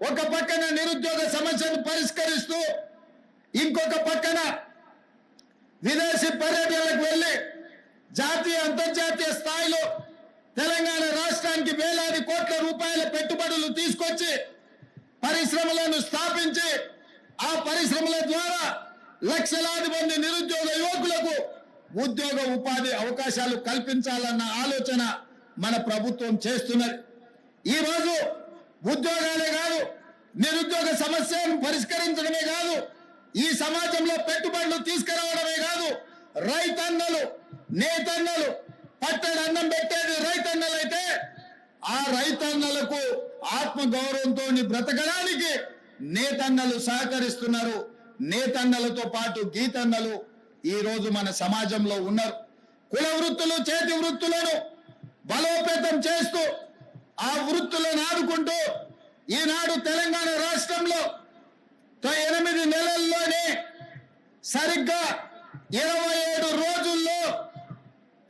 ఒక పక్కన నిరుద్యోగ సమస్యను పరిష్కరిస్తూ ఇంకొక పక్కన విదేశీ పర్యటనలకు వెళ్ళి జాతీయ అంతర్జాతీయ స్థాయిలో తెలంగాణ రాష్ట్రానికి వేలాది కోట్ల రూపాయల పెట్టుబడులు తీసుకొచ్చి పరిశ్రమలను స్థాపించి ఆ పరిశ్రమల ద్వారా లక్షలాది మంది నిరుద్యోగ యువకులకు ఉద్యోగ ఉపాధి అవకాశాలు కల్పించాలన్న ఆలోచన మన ప్రభుత్వం చేస్తున్నది. ఈ రోజు ఉద్యోగాలే కాదు నిరుద్యోగ సమస్యను పరిష్కరించడమే కాదు ఈ సమాజంలో పెట్టుబడులు తీసుకురావడమే కాదు రైతన్నలు నేతన్నలు పట్టడి అన్నం పెట్టేది రైతన్నలైతే ఆ రైతన్నలకు ఆత్మగౌరవంతో బ్రతకడానికి నేతన్నలు సహకరిస్తున్నారు. నేతన్నలతో పాటు గీతన్నలు ఈ రోజు మన సమాజంలో ఉన్నారు. కుల వృత్తులు చేతి వృత్తులను బలోపేతం చేస్తూ ఆ వృత్తులను ఆదుకుంటూ ఈనాడు తెలంగాణ రాష్ట్రంలో ఎనిమిది నెలల్లోనే సరిగ్గా ఇరవై ఏడు రోజుల్లో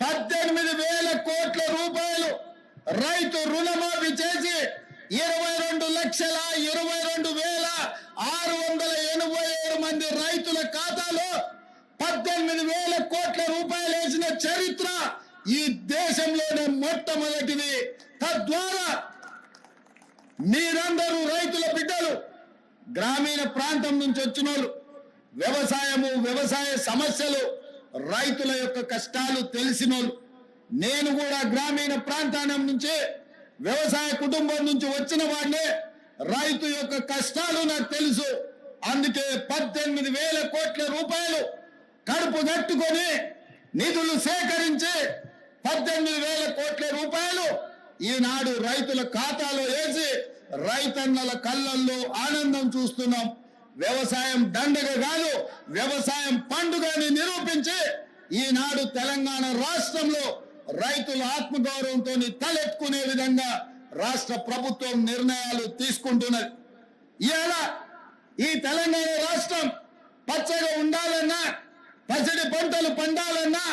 పద్దెనిమిది వేల కోట్ల రూపాయలు రైతు రుణమాఫీ చేసి ఇరవై రెండు లక్షల ఇరవై రెండు వేల ఆరు వందల ఎనభై ఏడు మంది రైతుల ఖాతాలో పద్దెనిమిది వేల కోట్ల రూపాయలు వేసిన చరిత్ర ఈ దేశంలోనే మొట్టమొదటిది. తద్వారా మీరందరూ రైతుల బిడ్డలు గ్రామీణ ప్రాంతం నుంచి వచ్చిన వ్యవసాయము వ్యవసాయ సమస్యలు రైతుల యొక్క కష్టాలు తెలిసినోళ్ళు నేను కూడా గ్రామీణ ప్రాంతానం నుంచి వ్యవసాయ కుటుంబం నుంచి వచ్చిన వాడినే రైతు యొక్క కష్టాలు నాకు తెలుసు. అందుకే పద్దెనిమిది వేల కోట్ల రూపాయలు కడుపు కట్టుకొని నిధులు సేకరించి పద్దెనిమిది వేల కోట్ల రూపాయలు ఈనాడు రైతుల ఖాతాలో వేసి రైతన్నల కళ్ళల్లో ఆనందం చూస్తున్నాం. వ్యవసాయం దండగ కాదు వ్యవసాయం పండుగని నిరూపించి ఈనాడు తెలంగాణ రాష్ట్రంలో రైతుల ఆత్మగౌరవంతో తలెత్తుకునే విధంగా రాష్ట్ర ప్రభుత్వం నిర్ణయాలు తీసుకుంటున్నది. ఇవాళ ఈ తెలంగాణ రాష్ట్రం పచ్చగా ఉండాలన్నా పచ్చడి పంటలు పండాలన్నా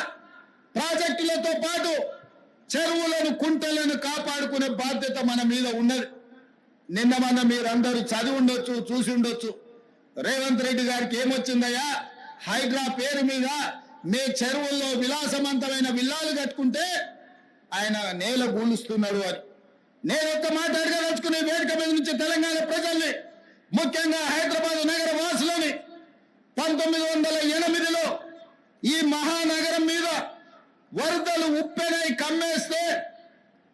ప్రాజెక్టులతో పాటు చెరువులను కుంటలను కాపాడుకునే బాధ్యత మన మీద ఉన్నది. నిన్న మన మీరందరూ చదివి ఉండొచ్చు చూసి ఉండొచ్చు. రేవంత్ రెడ్డి గారికి ఏమొచ్చిందయ్యా? హైడ్రా పేరు మీద మీ చెరువుల్లో విలాసవంతమైన విల్లాలు కట్టుకుంటే ఆయన నేల గూలుస్తున్నాడు అని. నేను ఒక్క మాట అడగదలుచుకునే వేదిక మీద నుంచి తెలంగాణ ప్రజల్ని ముఖ్యంగా హైదరాబాద్ నగర వాసులని పంతొమ్మిది వందల ఎనిమిదిలో ఈ మహానగరం వరదలు ఉప్పెనై కమ్మేస్తే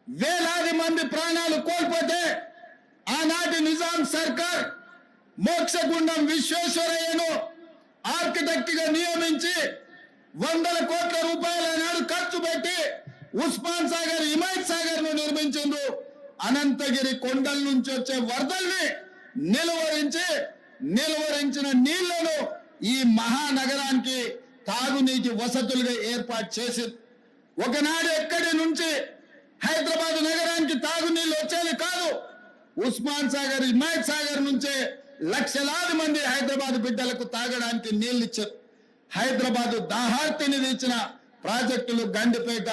వేలాది మంది ప్రాణాలు కోల్పోతే ఆనాటి నిజాం సర్కార్ మోక్షగుండం విశ్వేశ్వరయ్యను ఆర్కిటెక్ట్గా నియమించి వందల కోట్ల రూపాయల నాడు ఖర్చు పెట్టి ఉస్మాన్ సాగర్ హిమాయత్ సాగర్ను నిర్మించిండు. అనంతగిరి కొండల నుంచి వచ్చే వరదల్ని నిలువరించి నిలువరించిన నీళ్ళను ఈ మహానగరానికి తాగునీటి వసతులుగా ఏర్పాటు చేసింది ఒకనాడు ఎక్కడి నుంచి హైదరాబాద్ నగరానికి తాగునీళ్ళు వచ్చేది కాదు. ఉస్మాన్ సాగర్ హిమాయత్ సాగర్ నుంచే లక్షలాది మంది హైదరాబాద్ బిడ్డలకు తాగడానికి నీళ్ళు ఇచ్చారు. హైదరాబాద్ దాహార్తిని తీర్చిన ప్రాజెక్టులు గండిపేట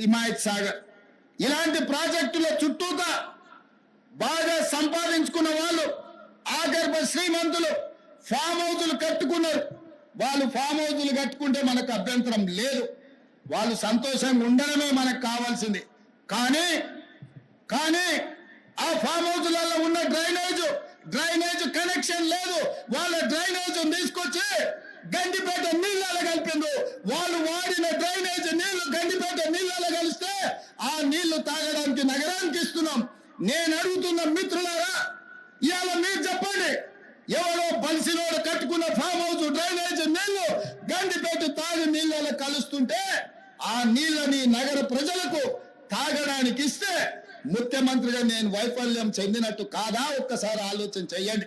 హిమాయత్ సాగర్. ఇలాంటి ప్రాజెక్టుల చుట్టూతా బాగా సంపాదించుకున్న వాళ్ళు ఆగర్భ శ్రీమంతులు ఫామ్ హౌజులు కట్టుకున్నారు. వాళ్ళు ఫామ్ హౌజులు కట్టుకుంటే మనకు అభ్యంతరం లేదు. వాళ్ళు సంతోషంగా ఉండడమే మనకు కావాల్సింది. కానీ కానీ ఆ ఫామ్ హౌస్లలో ఉన్న డ్రైనేజ్ డ్రైనేజ్ కనెక్షన్ లేదు. వాళ్ళ డ్రైనేజ్ తీసుకొచ్చి గండిపేట నీళ్ళలో కలిపిండు వాళ్ళు వాడిన డ్రైనేజ్ నీళ్ళు గండిపేట నీళ్ళలో కలిస్తే ఆ నీళ్ళు తాగడానికి నగరానికి ఇస్తున్నాం. నేను అడుగుతున్న మిత్రులారా ఇవాళ మీరు చెప్పండి. ఎవరో బలిసినోడు కట్టుకున్న ఫామ్ హౌస్ డ్రైనేజ్ నీళ్ళు గండిపేట తాగి ఆ నీళ్ళని నగర ప్రజలకు తాగడానికి ఇస్తే ముఖ్యమంత్రిగా నేను వైఫల్యం చెందినట్టు కాదా? ఒక్కసారి ఆలోచన చెయ్యండి